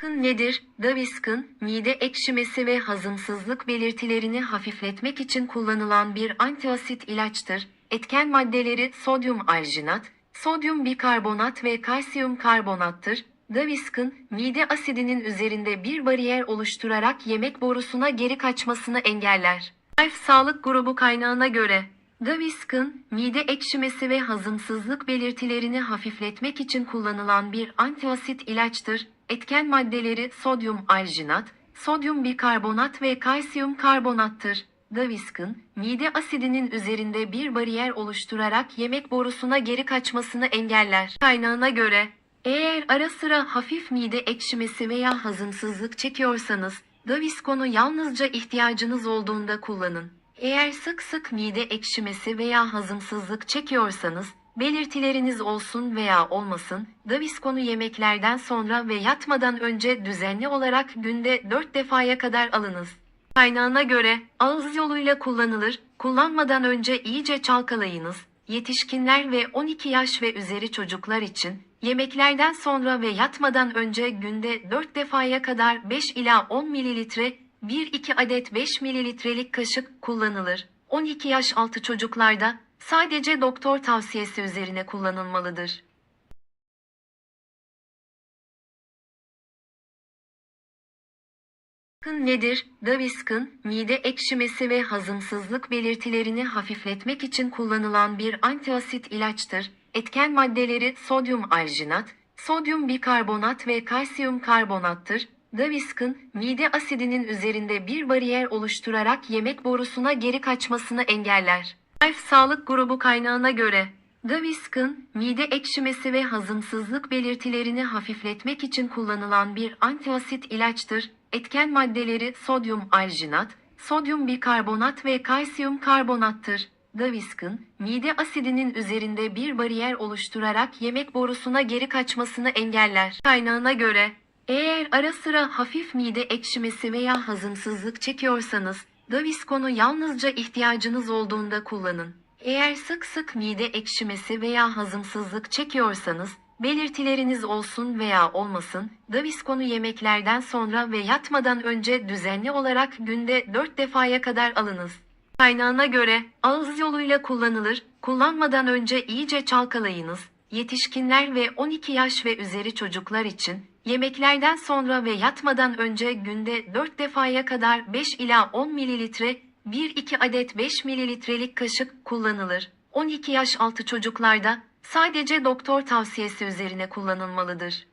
Kın nedir? Gaviscon, mide ekşimesi ve hazımsızlık belirtilerini hafifletmek için kullanılan bir antiasit ilaçtır. Etken maddeleri sodyum alginat, sodyum bikarbonat ve kalsiyum karbonattır. Gaviscon, mide asidinin üzerinde bir bariyer oluşturarak yemek borusuna geri kaçmasını engeller. Life Sağlık Grubu kaynağına göre, Gaviscon, mide ekşimesi ve hazımsızlık belirtilerini hafifletmek için kullanılan bir antiasit ilaçtır. Etken maddeleri sodyum alginat, sodyum bikarbonat ve kalsiyum karbonattır. Gaviscon, mide asidinin üzerinde bir bariyer oluşturarak yemek borusuna geri kaçmasını engeller. Kaynağına göre, eğer ara sıra hafif mide ekşimesi veya hazımsızlık çekiyorsanız, Gaviscon'u yalnızca ihtiyacınız olduğunda kullanın. Eğer sık sık mide ekşimesi veya hazımsızlık çekiyorsanız, belirtileriniz olsun veya olmasın, Gaviscon'u yemeklerden sonra ve yatmadan önce düzenli olarak günde 4 defaya kadar alınız. Kaynağına göre ağız yoluyla kullanılır, kullanmadan önce iyice çalkalayınız. Yetişkinler ve 12 yaş ve üzeri çocuklar için yemeklerden sonra ve yatmadan önce günde 4 defaya kadar 5 ila 10 mililitre 1-2 adet 5 mililitrelik kaşık kullanılır. 12 yaş altı çocuklarda sadece doktor tavsiyesi üzerine kullanılmalıdır. Gaviscon nedir? Gaviscon, mide ekşimesi ve hazımsızlık belirtilerini hafifletmek için kullanılan bir antiasit ilaçtır. Etken maddeleri sodyum alginat, sodyum bikarbonat ve kalsiyum karbonattır. Gaviscon, mide asidinin üzerinde bir bariyer oluşturarak yemek borusuna geri kaçmasını engeller. Life Sağlık Grubu kaynağına göre, Gaviscon, mide ekşimesi ve hazımsızlık belirtilerini hafifletmek için kullanılan bir antiasit ilaçtır. Etken maddeleri sodyum alginat, sodyum bikarbonat ve kalsiyum karbonattır. Gaviscon, mide asidinin üzerinde bir bariyer oluşturarak yemek borusuna geri kaçmasını engeller. Kaynağına göre, eğer ara sıra hafif mide ekşimesi veya hazımsızlık çekiyorsanız, Gaviscon'u yalnızca ihtiyacınız olduğunda kullanın. Eğer sık sık mide ekşimesi veya hazımsızlık çekiyorsanız, belirtileriniz olsun veya olmasın, Gaviscon'u yemeklerden sonra ve yatmadan önce düzenli olarak günde 4 defaya kadar alınız. Kaynağına göre ağız yoluyla kullanılır, kullanmadan önce iyice çalkalayınız. Yetişkinler ve 12 yaş ve üzeri çocuklar için yemeklerden sonra ve yatmadan önce günde 4 defaya kadar 5 ila 10 mililitre 1-2 adet 5 mililitrelik kaşık kullanılır. 12 yaş altı çocuklarda sadece doktor tavsiyesi üzerine kullanılmalıdır.